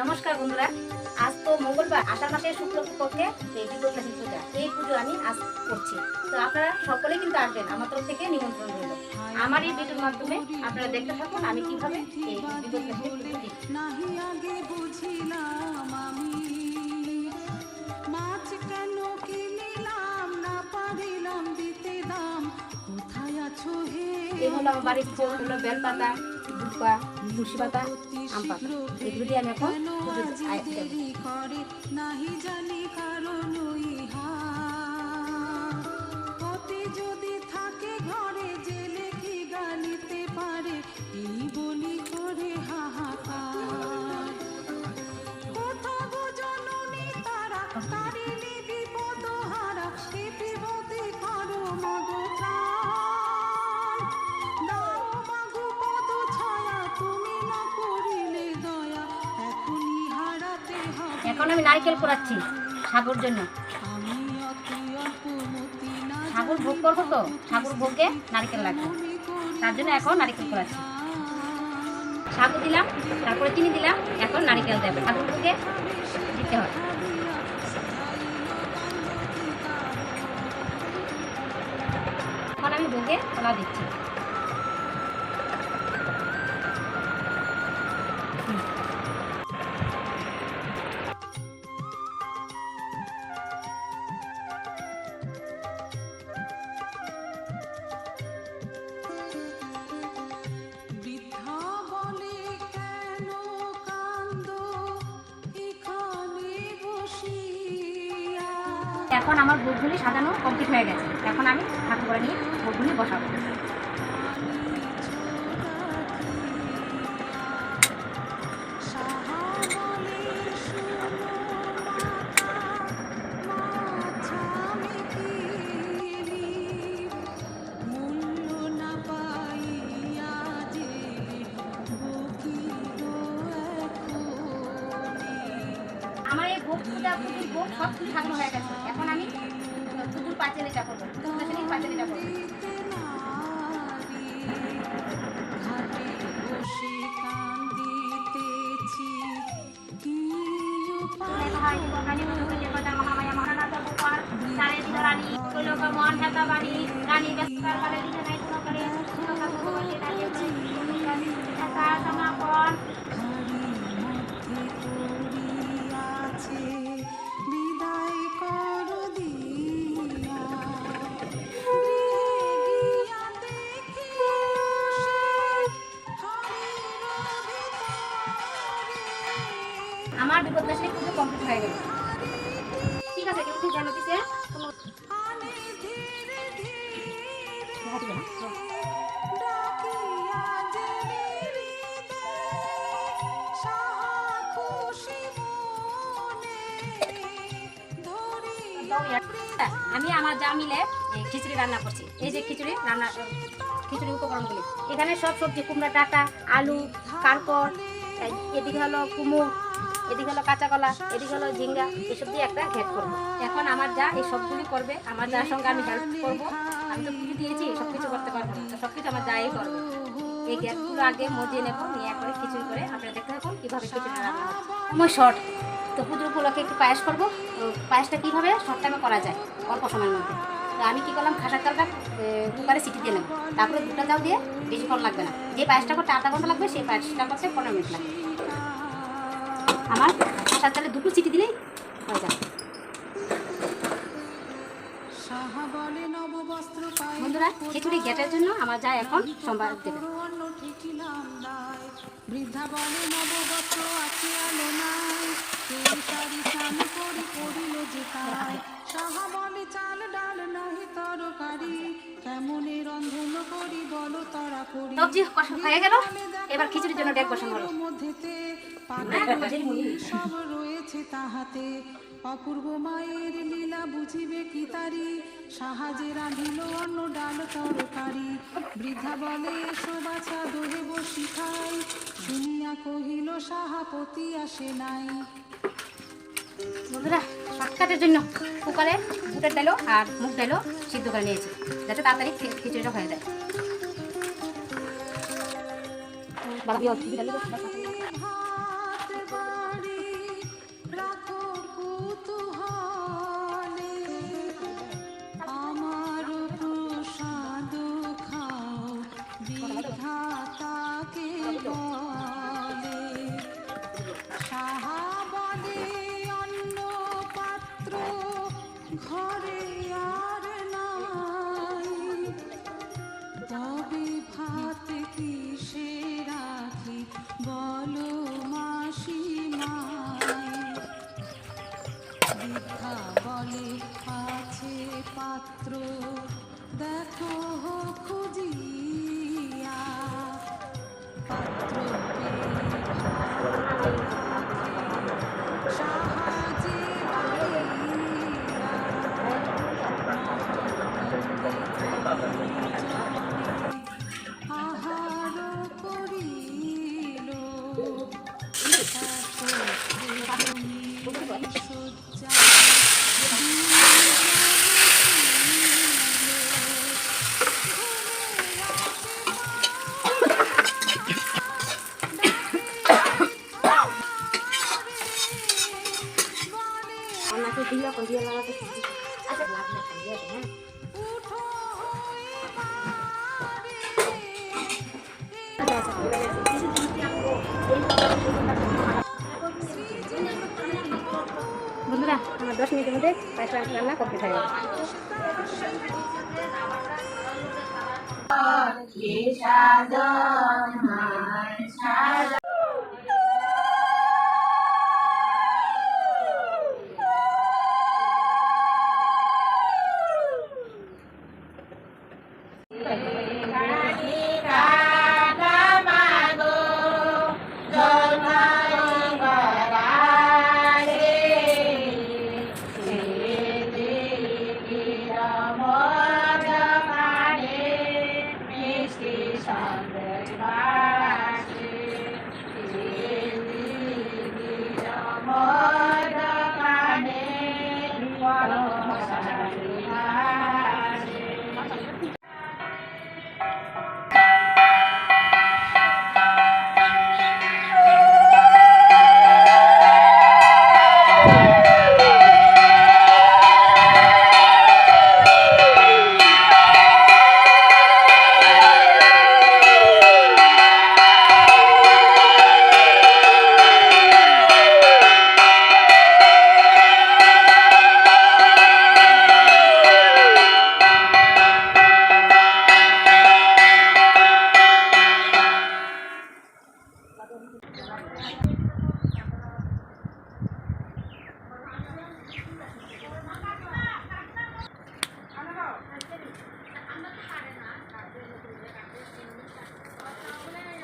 নমস্কার বন্ধুরা। আজ তো মঙ্গলবার আষাঢ় মাসের শুক্লপক্ষে এই বিপদনাশী পূজা। এই পুজো আমি আজ করছি। তো আপনারা সকলেই কিন্তু আসবেন আমার তরফ থেকে নিমন্ত্রণ রইল। আমার এই ভিডিওর মাধ্যমে আপনারা দেখতে থাকুন আমি কীভাবে এই পুজো এই হলো আমার বাড়ির পুজো হলো বেলপাতা। দুপা তুলসী পাতা আম পাতা এগুলো দিয়ে আমি এখন এখন আমি নারকেল পোড়াচ্ছি ঠাকুর জন্য। সাগর ভোগ করব তো, ঠাকুর ভোগে নারকেল লাগবে। তার জন্য এখন নারকেল পোড়াচ্ছি। সাগর দিলাম, তারপরে চিনি দিলাম, এখন নারকেল দেবে। ঠাকুর ভোগে দিতে হয় এখন আমি ভোগে কলা দিচ্ছি। এখন আমার ভোগগুলি সাজানো কমপ্লিট হয়ে গেছে। এখন আমি ঠাকুর করে নিয়ে ভোগগুলি বসাবো। হাড়ির আমি আমার যা মিলে খিচুড়ি রান্না করছি। এই যে খিচুড়ি রান্না, খিচুড়ি উপকরণগুলি। এখানে সব সবজি, কুমড়া ডাটা, আলু কারকর এদিকে হলো কুমড়, এদিকে হলো কাঁচা কলা, এদিকে হলো ঝিঙ্গা, এসব দিয়ে একটা ঘেট করব। এখন আমার যা এই সবগুলি করবে, আমার যার সঙ্গে আমি হেল্প করব, আমি তো পুজো দিয়েছি সব কিছু করতে পারব না। সব কিছু আমার যাই করবে। এই গ্যাসগুলো আগে মজিয়ে নেব, নিয়ে করে খিচুড়ি করে আপনারা দেখতে থাকুন কীভাবে খিচুড়ি রান্না হয়। সময় শর্ট তো পুজোর উপলক্ষে একটু পায়েস করব। তো পায়েসটা কীভাবে? শর্ট টাইমে করা যায় অল্প সময়ের মধ্যে। তো আমি কী করলাম, খাসার চালটা কুকারে সিটি দিয়ে নেব। তারপরে দুটো চাল দিয়ে বেশিক্ষণ লাগবে না। যে পায়েসটা করতে আধা ঘণ্টা লাগবে, সেই পায়েসটা করতে পনেরো মিনিট লাগবে। আমার খাসার চালে দুটো সিটি দিলেই হয়ে যাবে। বন্ধুরা, খিচুড়ি গ্যাটের জন্য আমার যা এখন সোমবার দেবে। বৃদ্ধা বলে আছে এই শাড়ি স্নান করে পড়িল যে তাই। সাহা বলে চাল ডাল নাহি তরকারি। কেমনে রন্ধন করি বলো তরা করি। সবজি কষা হয়ে গেল এবার খিচুড়ির জন্য ডেক বসানো হলো। মধ্যেতে হ্যাঁ, সব রয়েছে তাহাতে। অপূর্ব মায়ের লীলা বুঝিবে কি তারি? সাহায্যে রাঁধিল অন্ন ডাল তরকারি। বৃদ্ধা বলে এসো বাছা দোহে বসি খাই শুনিয়া কহিল সাহাপতি আসে নাই। বন্ধুরা শর্টকাটের জন্য কুকারে বুটের ডালো আর মুখ ডালো সিদ্ধ করে নিয়েছি যাতে তাড়াতাড়ি খিচুড়িটা হয়ে যায়। দশ মিনিটের মধ্যে পায়েস রান্না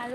はい。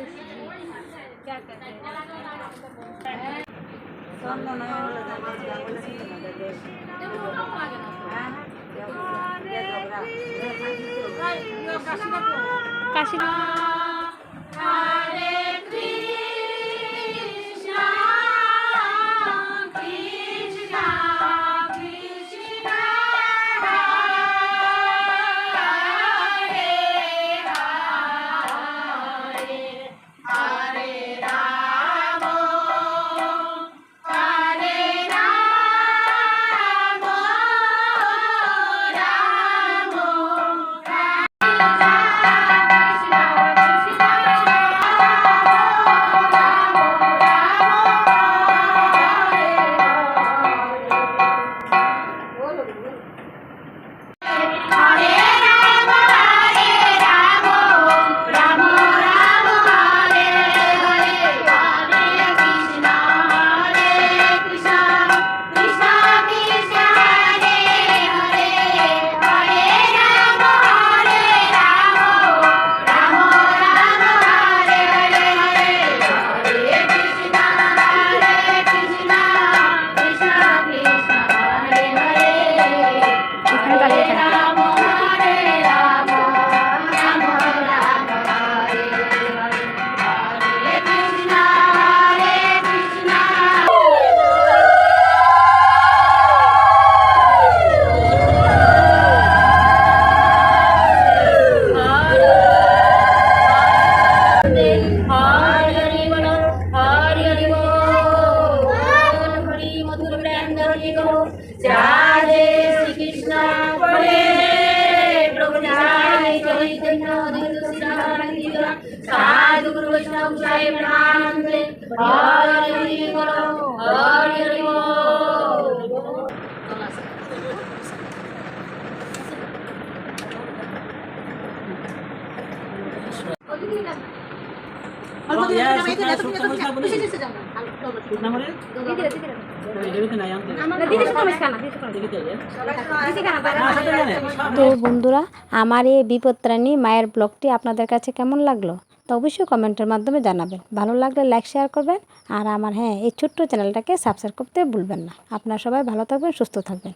তো বন্ধুরা আমার এই বিপত্রাণী মায়ের ব্লগটি আপনাদের কাছে কেমন লাগল? তো অবশ্যই কমেন্টের মাধ্যমে জানাবেন। ভালো লাগলে লাইক শেয়ার করবেন আর আমার হ্যাঁ এই ছোট্ট চ্যানেলটাকে সাবস্ক্রাইব করতে ভুলবেন না। আপনারা সবাই ভালো থাকবেন, সুস্থ থাকবেন।